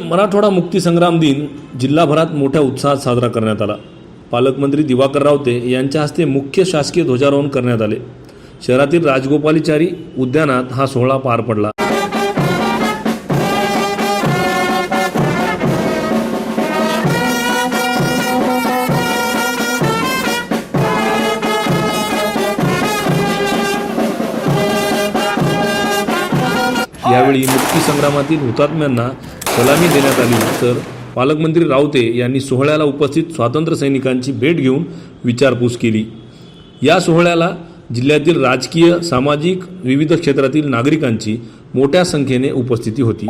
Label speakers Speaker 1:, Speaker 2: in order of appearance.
Speaker 1: मराठवाडा मुक्तीसंग्राम दिन जिल्हाभरात मोठ्या उत्साहात साजरा करण्यात आला. पालकमंत्री दिवाकर रावते यांच्या हस्ते मुख्य शासकीय ध्वजारोहण करण्यात आले. शहरातील राजगोपालीचारी उद्यानात हा सोहळा पार पडला. यावेळी मुक्तीसंग्रामातील हुतात्म्यांना सलामी देण्यात आली. तर पालकमंत्री रावते यांनी सोहळ्याला उपस्थित स्वातंत्र्य सैनिकांची भेट घेऊन विचारपूस केली. या सोहळ्याला जिल्ह्यातील राजकीय सामाजिक विविध क्षेत्रातील नागरिकांची मोठ्या संख्येने उपस्थिती होती.